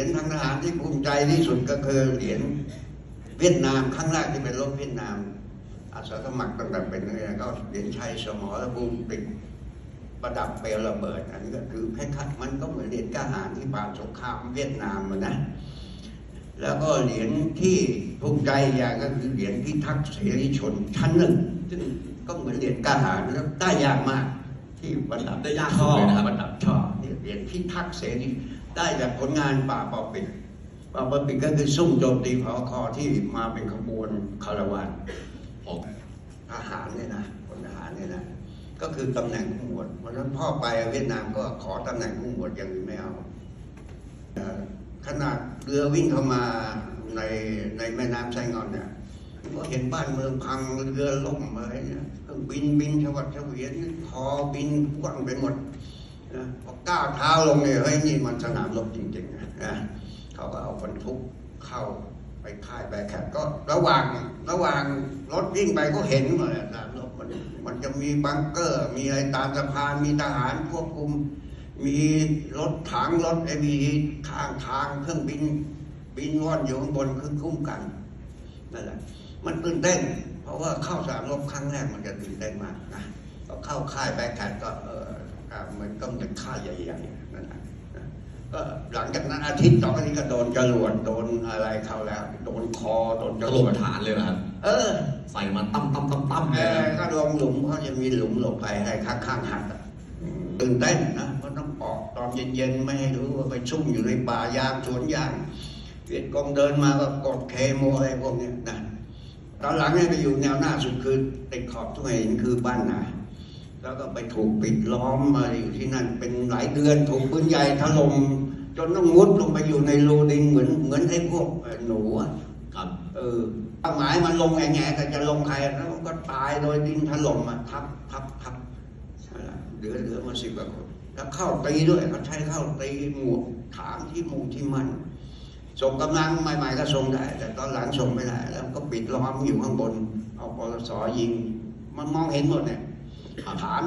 ยญทางทหารที่ภูมิใจที่สุดก็คือเหรียญเวียดนามครั้งแรกที่เป็นรบเวียดนาม อาสาสมัครตั้งแต่เป็นเนี่ยก็เหรียญชัยสมรภูมิติดประดับเปลวระเบิด อันนี้ก็คือแคล้ายๆมันก็เหมือนเหรียญกล้าหารที่ผ่านสงครามเวียดนามอะนะแล้วก็เหรียญที่ภูมิใจอย่างก็คือเหรียญพิทักษ์เสรีชนชั้นหนึ่งซึ่งก็เหมือนเหรียญกาหารแล้วได้ยากมาก ที่ประดับได้ยากสุดเลยนะครับประดับชอนี่เหรียญ พิทักษ์เสรีได้จากผลงานป่าปอปิดป่าปอปิดก็คือซุ่มโจมตีพอคอที่มาเป็นขบวนคาราวานผมทหารเนี่ยนะพลทหารเนี่ยนะก็คือตำแหน่งผู้หมวดเพราะฉะนั้นพ่อไปเวียดนามก็ขอตำแหน่งผู้หมวดอย่างอื่นไม่เอาเอ่อขนาดเรือวิ่งเข้ามาในในแม่น้ำไซงอนเนี่ยก็เห็นบ้านเมืองพังเรือล่มอะไรเนี่ยเครื่องบินบินชวัดเฉวียนคอบินกว้างไปหมด นะพอก้าวเท้าลงเนี่ยเฮ้ยนี่มันสนามรบจริงๆนะเขาก็เอาบรรทุกเข้าไปค่ายแบกแคทก็ระหว่างระหว่างรถวิ่งไปก็เห็นหมดเลยนะรถมันมันจะมีบังเกอร์ มีอะไรตามสะพานมีทหารควบคุม มีรถถังรถเอวีข้างทางเครื่องบินบินว่อนอยู่ข้างบนคือคุ้มกันนั่นแหละมันตื่นเต้น เพราะว่าเข้าสนามรบครั้งแรกมันจะตื่นเต้นมากนะก็เข้าค่ายแบกแคทก็เออ ค่ายใหญ่ๆนั่นแหละนะก็หลังจากนั้นอาทิตย์สองอาทิตย์ก็โดนจรวดโดนอะไรเข้าแล้ว โดนคอโดนจรล่วดฐานเลยนะครับเออ ใส่มาตั้มตั้มตั้มตั้มเอเลยอนะก็ลงหลุมเขาจะมีหลุมหลบภัยให้ข้างๆหักอะตื่นเต้นนะเพราะต้องออกตอนเย็นๆไม่ให้รู้ว่าไปซุ่มอยู่ในป่ายางสวนยางเวียดกองเดินมาก็กดเคโมอะไรพวกเนี้ยนะตอนหลังเนี่ยไปอยู่แนวหน้าสุดคือติดขอบทุกแห่งคือบ้านนา แล้วก็ไปถูกปิดล้อมมาอยู่ที่นั่น เป็นหลายเดือนถูกปืนใหญ่ถล่มจนต้องมุดลงไปอยู่ในรูดินเหมือนเหมือนไอ้พวกหนูอะครับเออเป้าหมายมันลงแง่ๆก็จะลงใครแล้วก็ตายโดยดินถล่มมาทับทับทับเหลือเหลือมาสิบกว่าคนแล้วเข้าตีด้วยเขาใช้เข้าตีหมวกถามที่มุงที่มันส่งกำลังใหม่ ๆ ก็ส่งได้ แต่ตอนหลังส่งไม่ได้แล้วก็ปิดล้อมอยู่ข้างบน เอาปลสอยิง มันมองเห็นหมดเนี่ย ครับถาม